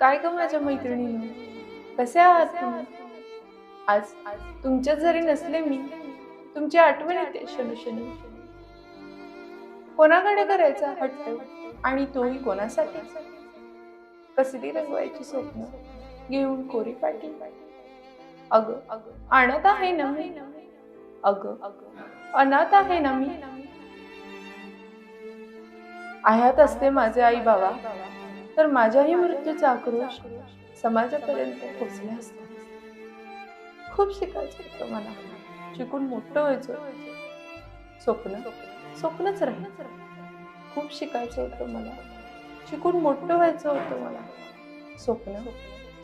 काय ग माझ्या मैत्रिणींनो? कसे आहात तुम्ही? आज तुमच्यात जरी नसले मी तुमची आठवण येते शनुशनी कोणाकडे करायचा हट्ट आणि तोही कोणासाठी? कसली रंगवायची स्वप्न? घेऊन कोरी पाठी अग अग आणत आहे ना मी? अग अग अनाथ आहे ना मी? आयात असते माझे आई बाबा. तर माझ्याही मृत्यूचा आक्रोश समाजापर्यंत पोचला असते. खूप शिकायचं होतं मला. शिकून मोठं व्हायचं स्वप्न स्वप्नच राहील खूप शिकायचं होतं मला. शिकून मोठं व्हायचं होतं मला. स्वप्न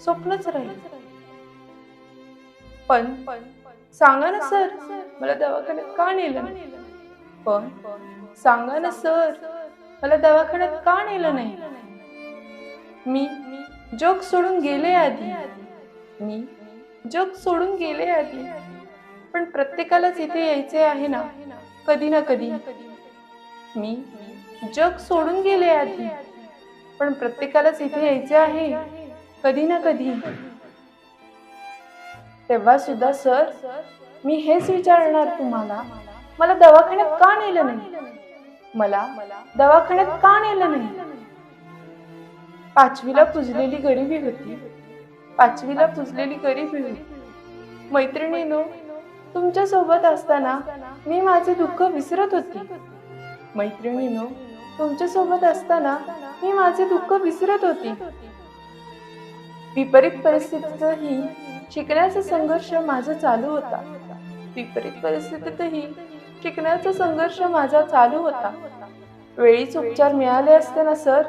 स्वप्नच राहील पण पण सांगा ना सर मला दवाखान्यात का नेलं पण सांगा ना सर मला दवाखान्यात का नेलं नाही? मी जग सोडून गेले आधी. मी जग सोडून गेले आधी. पण प्रत्येकालाच इथे यायचे आहे ना कधी ना कधी. मी जग सोडून गेले आधी. पण प्रत्येकालाच इथे यायचे आहे कधी ना कधी. तेव्हा सुद्धा सर मी हेच विचारणार तुम्हाला. मला दवाखान्यात का नेलं नाही? मला दवाखान्यात का नेलं नाही? पाचवीला पुजलेली गरिबी होती. पाचवीला पुजलेली गरिबी होती. मैत्रिणीनो तुमच्यासोबत असताना मी माझे दुःख विसरत होती. मैत्रिणीनो तुमच्यासोबत असताना मी माझे दुःख विसरत होती. विपरीत परिस्थितीतही शिकण्याचा संघर्ष माझा चालू होता. विपरीत परिस्थितीतही शिकण्याचा संघर्ष माझा चालू होता. वेळीच उपचार मिळाले असते ना सर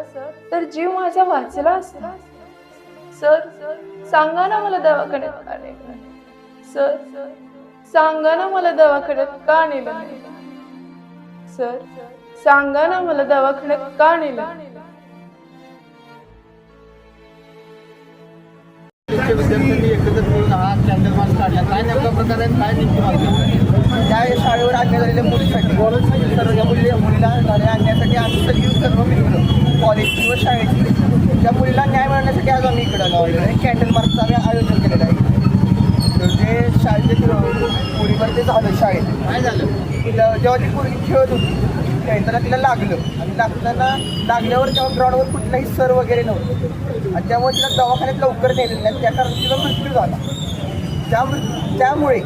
तर जीव माझा वाचला असता. सर सांगा ना मला दवाखान्यात का नेलं सर सांगा ना मला दवाखान्यात का नेलं सर सांगा ना मला दवाखान्यात का नेलं शिक्षक विद्यार्थ्यांनी एकत्र मिळून हा कॅन्डल मार्च काढला. काय नेमका प्रकार आहे काय नेमकी मागणी? त्या शाळेवर आणण्यात आलेल्या मुलीसाठी सर्व या मुली मुलीला गाड्या आणण्यासाठी आम्ही सगळी सर्व मिळून कॉलेजची व शाळेची त्या मुलीला न्याय मिळण्यासाठी आज आम्ही इकडे आलो आहे कॅन्डल मार्चचं आम्ही आयोजन केलेलं आहे. तर जे शाळेचे मुलीवर ते झालं शाळेत काय झालं? तिला जेव्हा ती मुलगी खेळत होती त्याला तिला लागलं. आणि लागताना लागल्यावर तेव्हा ग्राउंडवर कुठलाही सर वगैरे नव्हतं आणि त्यामुळे तिला दवाखान्यात लवकर नेलेलं नाही. त्या कारण तिला मृत्यू झाला. त्या त्यामुळे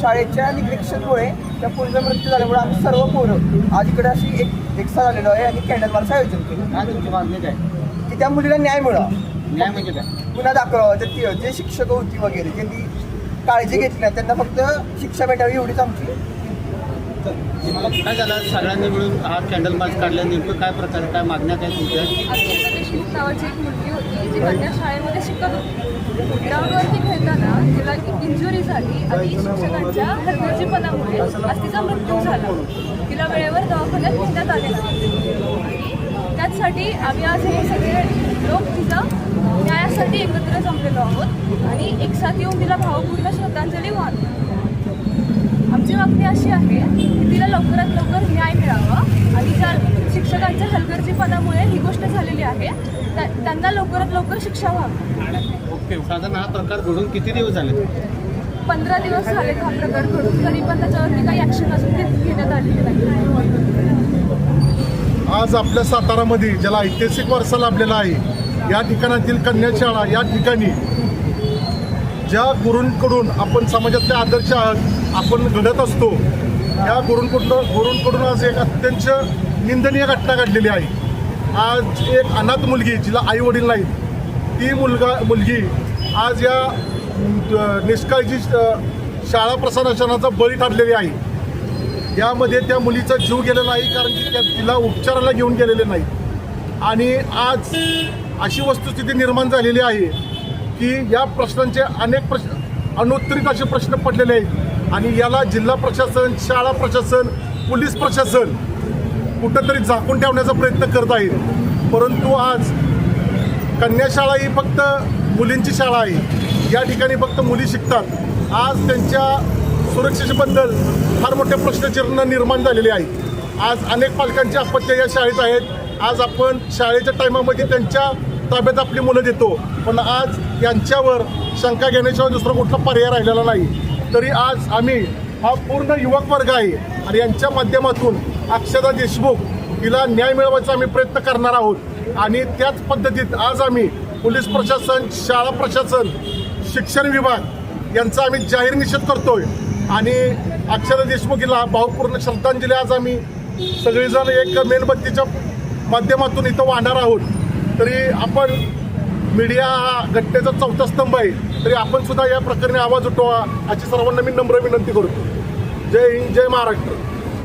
शाळेच्या निरीक्षणमुळे त्या पोरीचा मृत्यू झाल्यामुळे आम्ही सर्व पोरं आज इकडे अशी एक एकसा झालेलो आहे आणि कॅन्डल मार्च आयोजन केलं. काय तुमची मागणी काय? की त्या मुलीला न्याय मिळावा. न्याय म्हणजे काय? गुन्हा दाखवावा. तर ती जे शिक्षक होती वगैरे ज्यांनी काळजी घेतली नाही त्यांना फक्त शिक्षा भेटावी एवढीच आमची काय झालं सगळ्यांनी मिळून हा कॅन्डल मार्च काढला नेमकं काय प्रकार काय मागण्या काय तुमच्या देशमुख नावाची एक मुलगी होती जी कन्या शाळेमध्ये शिकत होती ग्राउंडवरती खेळताना तिला इंजुरी झाली आणि शिक्षकांच्या हलगर्जीपणामुळे आज तिचा मृत्यू झाला तिला वेळेवर दवाखान्यात नेण्यात आले नाही आणि त्याचसाठी आम्ही आज हे सगळे लोक तिचा न्यायासाठी एकत्र जमलेलो आहोत आणि एक साथ येऊन तिला भावपूर्ण श्रद्धांजली वाहतो. आमची मागणी अशी आहे की तिला लवकरात लवकर न्याय मिळावा. आणि ज्या शिक्षकांच्या हलगर्जीपणामुळे ही गोष्ट झालेली आहे त्या- त्यांना लवकरात लवकर शिक्षा व्हावी. ओके साधारण हा प्रकार घडून किती दिवस झाले? पंधरा दिवस झाले हा प्रकार घडून. तरी पण त्याच्यावरती काही ॲक्शन अजून घेण्यात आलेली नाही. आज आपल्या सातारामध्ये ज्याला ऐतिहासिक वारसा लाभलेला आहे या ठिकाणातील कन्याशाळा या ठिकाणी ज्या गुरूंकडून आपण समाजातले आदर्श आपण घडत असतो या गुरूंकडून गुरुंकडून आज एक अत्यंत निंदनीय घटना घडलेली आहे. आज एक अनाथ मुलगी जिला आई वडील नाहीत ती मुलगा मुलगी आज या निष्काळजी शाळा प्रशासनाचा बळी ठरलेली आहे. यामध्ये त्या मुलीचा जीव गेलेला नाही कारण की त्या तिला उपचाराला घेऊन गेलेले नाही आणि आज अशी वस्तुस्थिती निर्माण झालेली आहे की या प्रश्नांचे अनेक प्रश्न अनुत्तरित असे प्रश्न पडलेले आहेत. आणि याला जिल्हा प्रशासन शाळा प्रशासन पोलीस प्रशासन कुठंतरी झाकून ठेवण्याचा प्रयत्न करत आहेत. परंतु आज कन्याशाळा ही फक्त मुलींची शाळा आहे. या ठिकाणी फक्त मुली शिकतात. आज त्यांच्या सुरक्षेबद्दल फार मोठे प्रश्नचिन्ह निर्माण झालेले आहे आज अनेक पालकांची अपत्य या शाळेत आहेत. आज आपण शाळेच्या टायमामध्ये त्यांच्या ताब्यात आपली मुलं देतो. पण आज यांच्यावर शंका घेण्याशिवाय दुसरा कुठला पर्याय राहिलेला नाही. तरी आज आम्ही हा पूर्ण युवक वर्ग आहे आणि यांच्या माध्यमातून अक्षदा देशमुख हिला न्याय मिळवायचा आम्ही प्रयत्न करणार आहोत. आणि त्याच पद्धतीत आज आम्ही पोलीस प्रशासन शाळा प्रशासन शिक्षण विभाग यांचा आम्ही जाहीर निषेध करतोय. आणि अक्षदा देशमुख हिला भावपूर्ण श्रद्धांजली आज आम्ही सगळेजण एक मेणबत्तीच्या माध्यमातून इथं वाहणार आहोत. तरी आपण मीडिया हा घटनेचा चौथा स्तंभ आहे. तरी आपण सुद्धा या प्रकरणी आवाज उठवा अशी सर्वांना मी नम्र विनंती करतो. जय हिंद जय महाराष्ट्र.